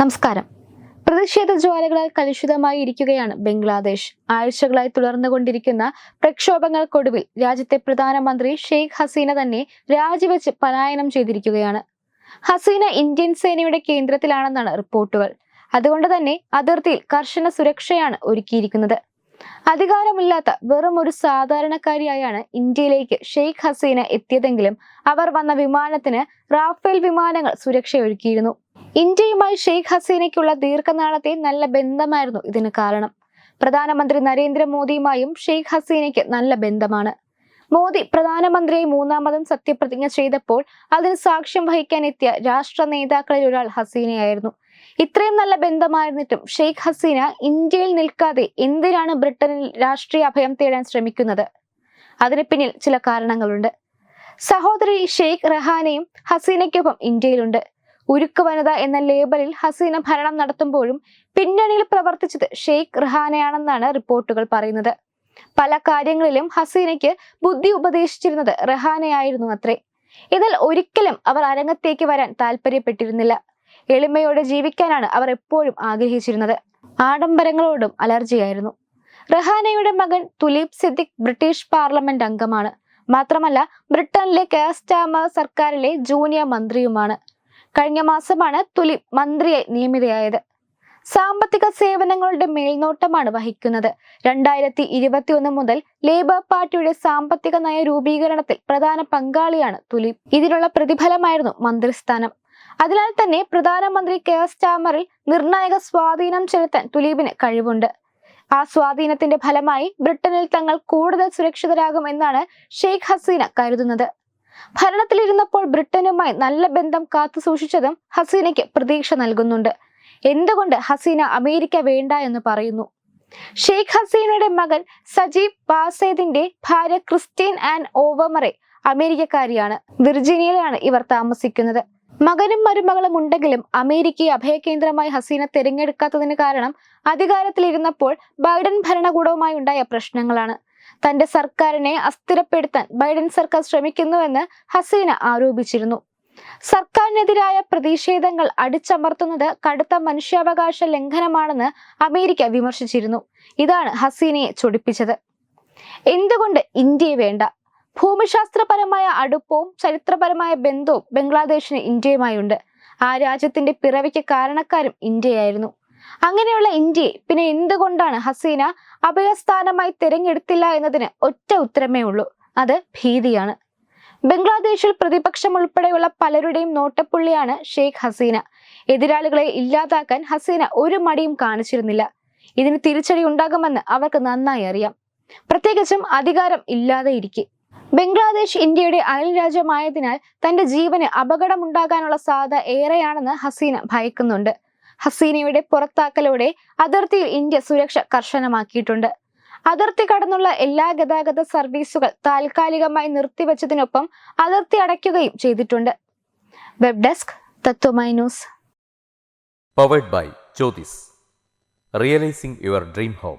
നമസ്കാരം. പ്രതിഷേധ ജ്വാലകളാൽ കലുഷിതമായി ഇരിക്കുകയാണ് ബംഗ്ലാദേശ്. ആഴ്ചകളായി തുടർന്നുകൊണ്ടിരിക്കുന്ന പ്രക്ഷോഭങ്ങൾക്കൊടുവിൽ രാജ്യത്തെ പ്രധാനമന്ത്രി ഷെയ്ഖ് ഹസീന തന്നെ രാജിവെച്ച് പലായനം ചെയ്തിരിക്കുകയാണ്. ഹസീന ഇന്ത്യൻ സേനയുടെ കേന്ദ്രത്തിലാണെന്നാണ് റിപ്പോർട്ടുകൾ. അതുകൊണ്ട് തന്നെ അതിർത്തിയിൽ കർശന സുരക്ഷയാണ് ഒരുക്കിയിരിക്കുന്നത്. അധികാരമില്ലാത്ത വെറും ഒരു സാധാരണക്കാരിയായാണ് ഇന്ത്യയിലേക്ക് ഷെയ്ഖ് ഹസീന എത്തിയതെങ്കിലും അവർ വന്ന വിമാനത്തിന് റാഫേൽ വിമാനങ്ങൾ സുരക്ഷയൊരുക്കിയിരുന്നു. ഇന്ത്യയുമായി ഷെയ്ഖ് ഹസീനയ്ക്കുള്ള ദീർഘനാളത്തെ നല്ല ബന്ധമായിരുന്നു ഇതിന് കാരണം. പ്രധാനമന്ത്രി നരേന്ദ്രമോദിയുമായും ഷെയ്ഖ് ഹസീനയ്ക്ക് നല്ല ബന്ധമാണ്. മോദി പ്രധാനമന്ത്രിയെ മൂന്നാമതും സത്യപ്രതിജ്ഞ ചെയ്തപ്പോൾ അതിന് സാക്ഷ്യം വഹിക്കാൻ എത്തിയ രാഷ്ട്ര നേതാക്കളിൽ ഒരാൾ ഹസീനയായിരുന്നു. ഇത്രയും നല്ല ബന്ധമായിരുന്നിട്ടും ഷെയ്ഖ് ഹസീന ഇന്ത്യയിൽ നിൽക്കാതെ എന്തിനാണ് ബ്രിട്ടനിൽ രാഷ്ട്രീയ അഭയം തേടാൻ ശ്രമിക്കുന്നത്? അതിന് പിന്നിൽ ചില കാരണങ്ങളുണ്ട്. സഹോദരി ഷെയ്ഖ് റഹാനയും ഹസീനയ്ക്കൊപ്പം ഇന്ത്യയിലുണ്ട്. ഉരുക്ക് വനിത എന്ന ലേബലിൽ ഹസീന ഭരണം നടത്തുമ്പോഴും പിന്നണിയിൽ പ്രവർത്തിച്ചത് ഷെയ്ഖ് റഹാനയാണെന്നാണ് റിപ്പോർട്ടുകൾ പറയുന്നത്. പല കാര്യങ്ങളിലും ഹസീനയ്ക്ക് ബുദ്ധി ഉപദേശിച്ചിരുന്നത് റഹാനയായിരുന്നു അത്രേ. എന്നാൽ ഒരിക്കലും അവർ അരങ്ങത്തേക്ക് വരാൻ താല്പര്യപ്പെട്ടിരുന്നില്ല. എളിമയോടെ ജീവിക്കാനാണ് അവർ എപ്പോഴും ആഗ്രഹിച്ചിരുന്നത്. ആഡംബരങ്ങളോടും അലർജിയായിരുന്നു. റഹാനയുടെ മകൻ തുലീപ് സിദ്ദിഖ് ബ്രിട്ടീഷ് പാർലമെന്റ് അംഗമാണ്. മാത്രമല്ല ബ്രിട്ടനിലെ കാസ്റ്റാമ സർക്കാരിലെ ജൂനിയർ മന്ത്രിയുമാണ്. കഴിഞ്ഞ മാസമാണ് തുലിപ് മന്ത്രിയായി നിയമിതയായത്. സാമ്പത്തിക സേവനങ്ങളുടെ മേൽനോട്ടമാണ് വഹിക്കുന്നത്. രണ്ടായിരത്തി ഇരുപത്തി ഒന്ന് മുതൽ ലേബർ പാർട്ടിയുടെ സാമ്പത്തിക നയ രൂപീകരണത്തിൽ പ്രധാന പങ്കാളിയാണ് തുലിപ്. ഇതിനുള്ള പ്രതിഫലമായിരുന്നു മന്ത്രിസ്ഥാനം. അതിനാൽ തന്നെ പ്രധാനമന്ത്രി കെയർ സ്റ്റാമറിൽ നിർണായക സ്വാധീനം ചെലുത്താൻ തുലീപിന് കഴിവുണ്ട്. ആ സ്വാധീനത്തിന്റെ ഫലമായി ബ്രിട്ടനിൽ തങ്ങൾ കൂടുതൽ സുരക്ഷിതരാകും എന്നാണ് ഷെയ്ഖ് ഹസീന കരുതുന്നത്. ഭരണത്തിലിരുന്നപ്പോൾ ബ്രിട്ടനുമായി നല്ല ബന്ധം കാത്തു സൂക്ഷിച്ചതും ഹസീനയ്ക്ക് പ്രതീക്ഷ നൽകുന്നുണ്ട്. എന്തുകൊണ്ട് ഹസീന അമേരിക്ക വേണ്ട എന്ന് പറയുന്നു? ഷെയ്ഖ് ഹസീനയുടെ മകൻ സജീബ് ബാസേദിന്റെ ഭാര്യ ക്രിസ്റ്റീൻ ആൻഡ് ഓവമറെ അമേരിക്കക്കാരിയാണ്. വിർജീനിയയിലാണ് ഇവർ താമസിക്കുന്നത്. മകനും മരുമകളും ഉണ്ടെങ്കിലും അമേരിക്കയെ അഭയകേന്ദ്രമായി ഹസീന തിരഞ്ഞെടുക്കാത്തതിന് കാരണം അധികാരത്തിലിരുന്നപ്പോൾ ബൈഡൻ ഭരണകൂടവുമായി ഉണ്ടായ പ്രശ്നങ്ങളാണ്. തന്റെ സർക്കാരിനെ അസ്ഥിരപ്പെടുത്താൻ ബൈഡൻ സർക്കാർ ശ്രമിക്കുന്നുവെന്ന് ഹസീന ആരോപിച്ചിരുന്നു. സർക്കാരിനെതിരായ പ്രതിഷേധങ്ങൾ അടിച്ചമർത്തുന്നത് കടുത്ത മനുഷ്യാവകാശ ലംഘനമാണെന്ന് അമേരിക്ക വിമർശിച്ചിരുന്നു. ഇതാണ് ഹസീനയെ ചൊടിപ്പിച്ചത്. എന്തുകൊണ്ട് ഇന്ത്യയെ വേണ്ട? ഭൂമിശാസ്ത്രപരമായ അടുപ്പവും ചരിത്രപരമായ ബന്ധവും ബംഗ്ലാദേശിന് ഇന്ത്യയുമായുണ്ട്. ആ രാജ്യത്തിന്റെ പിറവിക്ക് കാരണക്കാരും ഇന്ത്യയായിരുന്നു. അങ്ങനെയുള്ള ഇന്ത്യയെ പിന്നെ എന്തുകൊണ്ടാണ് ഹസീന അഭയസ്ഥാനമായി തിരഞ്ഞെടുത്തില്ല എന്നതിന് ഒറ്റ ഉത്തരമേ ഉള്ളൂ. അത് ഭീതിയാണ്. ബംഗ്ലാദേശിൽ പ്രതിപക്ഷം ഉൾപ്പെടെയുള്ള പലരുടെയും നോട്ടപ്പുള്ളിയാണ് ഷെയ്ഖ് ഹസീന. എതിരാളികളെ ഇല്ലാതാക്കാൻ ഹസീന ഒരു മടിയും കാണിച്ചിരുന്നില്ല. ഇതിന് തിരിച്ചടി ഉണ്ടാകുമെന്ന് അവർക്ക് നന്നായി അറിയാം. പ്രത്യേകിച്ചും അധികാരം ഇല്ലാതെ ഇരിക്കെ. ബംഗ്ലാദേശ് ഇന്ത്യയുടെ അയൽ രാജ്യമായതിനാൽ തന്റെ ജീവന് അപകടമുണ്ടാകാനുള്ള സാധ്യത ഏറെയാണെന്ന് ഹസീന ഭയക്കുന്നുണ്ട്. ഹസീനയുടെ പുറത്താക്കലോടെ അതിർത്തിയിൽ ഇന്ത്യ സുരക്ഷ കർശനമാക്കിയിട്ടുണ്ട്. അതിർത്തി കടന്നുള്ള എല്ലാ ഗതാഗത സർവീസുകൾ താൽക്കാലികമായി നിർത്തിവെച്ചതിനൊപ്പം അതിർത്തി അടയ്ക്കുകയും ചെയ്തിട്ടുണ്ട്. Web desk Tatwamayi news. Powered by Jyothis realising your dream home